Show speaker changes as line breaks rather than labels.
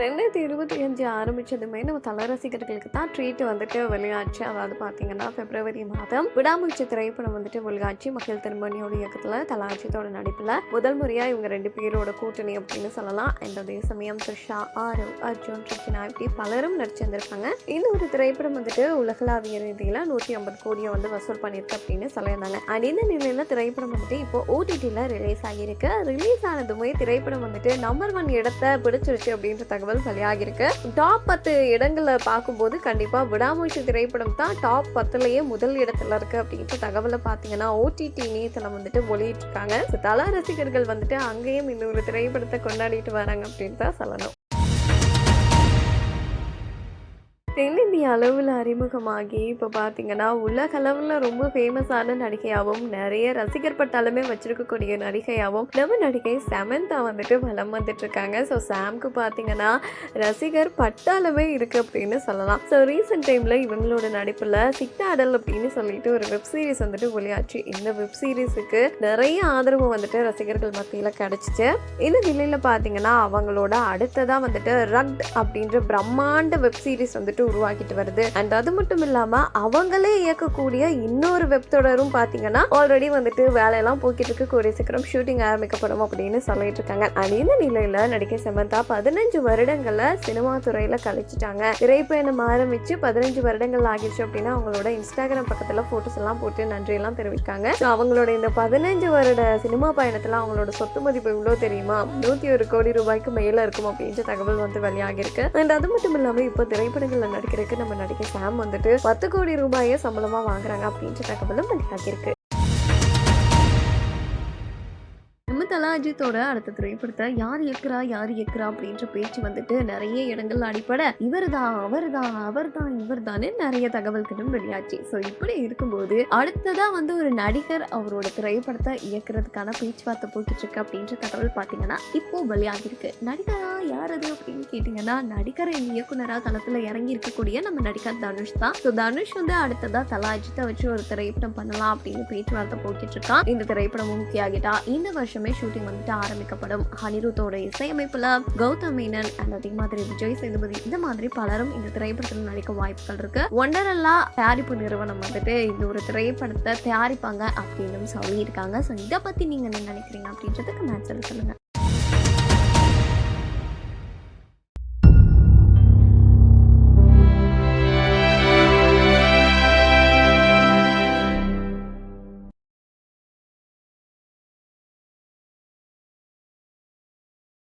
ரெண்டாயிரத்தி இருபத்தி அஞ்சு ஆரம்பிச்சதுமே நம்ம தல ரசிகர்களுக்கு தான் ட்ரீட் வந்துட்டு வெளியாச்சு. அதாவது பார்த்தீங்கன்னா பிப்ரவரி மாதம் விடாமூச்சி திரைப்படம் வந்துட்டு வெளியாச்சு. மகிழ் திருமணியோட இயக்கத்தில் தலாஜித்தோட நடிப்பில் முதல் முறையாக இவங்க ரெண்டு பேரோட கூட்டணி அப்படின்னு சொல்லலாம். அண்ட் அதே சமயம் த்ரிஷா ஆரவ் அர்ஜுன் ரிக்கினா இப்படி பலரும் நடிச்சிருந்திருக்காங்க. இந்த ஒரு திரைப்படம் வந்துட்டு உலகளாவிய ரீதியில் நூற்றி ஐம்பது கோடியை வந்து வசூல் பண்ணியிருக்கு அப்படின்னு சொல்லியிருந்தாங்க. அண்ட் இந்த நிலையில் திரைப்படம் வந்துட்டு இப்போ ஓடிடியில் ரிலீஸ் ஆகியிருக்கு. ரிலீஸ் ஆனதுமே திரைப்படம் வந்துட்டு நம்பர் ஒன் இடத்தை பிடிச்சிருச்சு அப்படின்ற தகவல் வெளியாகியிருக்கு டாப் பத்து இடங்களை பார்க்கும்போது கண்டிப்பாக விடாமுயற்சி திரைப்படம் தான் டாப் பத்துலயே முதல் இடத்துல இருக்கு அப்படின்ற தகவலை பார்த்தீங்கன்னா ஓடிடி இணையத்தில் வந்துட்டு வெளியிட்டிருக்காங்க. So, தல ரசிகர்கள் வந்துட்டு அங்கேயும் இன்னொரு திரைப்படத்தை கொண்டாடிட்டு வராங்க அப்படின்னு தான் சொல்லணும். தென்னிந்திய அளவில் அறிமுகமாகி இப்போ பார்த்தீங்கன்னா உலக அளவில் ரொம்ப ஃபேமஸான நடிகையாகவும் நிறைய ரசிகர் பட்டாலுமே வச்சிருக்கக்கூடிய நடிகையாகவும் நம்ம நடிகை சமந்தா வந்துட்டு வலம் வந்துட்டு இருக்காங்க ஸோ சாம்க்கு பார்த்தீங்கன்னா ரசிகர் பட்டாலுமே இருக்கு அப்படின்னு சொல்லலாம். ஸோ ரீசெண்ட் டைமில் இவங்களோட நடிப்பில் சிக்டாடல் அப்படின்னு சொல்லிட்டு ஒரு வெப் சீரிஸ் வந்துட்டு ஒளியாச்சு இந்த வெப் சீரிஸுக்கு நிறைய ஆதரவு வந்துட்டு ரசிகர்கள் மத்தியில் கிடச்சிச்சு. இந்த நிலையில் பார்த்தீங்கன்னா அவங்களோட அடுத்ததாக வந்துட்டு ரக்ட் அப்படின்ற பிரம்மாண்ட வெப் சீரிஸ் வந்துட்டு உருவாக்கிட்டு வருது. அண்ட் அது மட்டும் இல்லாமல் அவங்களே இயக்கக்கூடிய இன்னொரு வெப் தொடரும் பார்த்தீங்கன்னா ஆல்ரெடி வந்துட்டு வேலையெல்லாம் போக்கிட்டு இருக்கு. கூடிய சீக்கிரம் ஷூட்டிங் ஆரம்பிக்கப்படும் அப்படின்னு சொல்லிட்டு இருக்காங்க. அண்ட் இந்த நிலையில நடிகை சமந்தா பதினஞ்சு வருடங்களை சினிமா துறையில கழிச்சிட்டாங்க. திரைப்பயணம் ஆரம்பிச்சு பதினஞ்சு வருடங்கள் ஆகிடுச்சு அப்படின்னா அவங்களோட இன்ஸ்டாகிராம் பக்கத்துல போட்டோஸ் எல்லாம் போட்டு நன்றி எல்லாம் தெரிவிக்காங்க. ஸோ அவங்களோட இந்த பதினஞ்சு வருட சினிமா பயணத்துல அவங்களோட சொத்து மதிப்பு இவ்வளோ தெரியுமா? நூத்தி ஒரு கோடி ரூபாய்க்கு மேல இருக்கும் அப்படின்ற தகவல் வந்து வெளியாகிருக்கு அண்ட் அது மட்டும் இல்லாம இப்போ திரைப்படங்கள்ல நடிக்கிறதுக்கு நம்ம நடிகை சாம் வந்துட்டு பத்து கோடி ரூபாயை சம்பளமா வாங்குறாங்க அப்படின்ற தகவலும் வெளியாகிருக்கு தலா அஜித்தோட அடுத்த திரைப்படத்தை யார் இயக்குறா யார் இயக்குறா அப்படின்ற பேச்சு வந்துட்டு நிறைய இடங்கள்ல அடிப்பட இவர் தான் அவர் தான் அவர் தான் இவர் நிறைய தகவல்களும் வெளியாச்சு. ஸோ இப்படி இருக்கும்போது அடுத்ததா வந்து ஒரு நடிகர் அவரோட திரைப்படத்தை இயக்குறதுக்கான பேச்சுவார்த்தை போய்கிட்டு இருக்கு அப்படின்ற தகவல் பார்த்தீங்கன்னா இப்போ வெளியாகிருக்கு நடிகரா யார் அது அப்படின்னு கேட்டிங்கன்னா நடிகர் இயக்குனரா தளத்தில் இறங்கி இருக்கக்கூடிய நம்ம நடிகர் தனுஷ் தான். ஸோ தனுஷ் வந்து அடுத்ததா தலா அஜித்தை வச்சு ஒரு திரைப்படம் பண்ணலாம் அப்படின்னு பேச்சுவார்த்தை போய்கிட்டு இருக்கான் இந்த திரைப்படமும் முக்கியாகிட்டா இந்த வருஷமே ஷூட்டிங் வந்துட்டு ஆரம்பிக்கப்படும். அனிருத்தோட இசையமைப்புல கௌதம் மேனன் அண்ட் அதே மாதிரி விஜய் சேதுபதி இந்த மாதிரி பலரும் இந்த திரைப்படத்தில் நடிக்க வாய்ப்புகள் இருக்கு. ஒண்டரல்லா தயாரிப்பு நிறுவனம் வந்துட்டு இந்த ஒரு திரைப்படத்தை தயாரிப்பாங்க அப்படின்னு சொல்லியிருக்காங்க. ஸோ இதை பத்தி நீங்க என்ன நினைக்கிறீங்க அப்படின்றதுக்கு நான் சொல்லுங்க.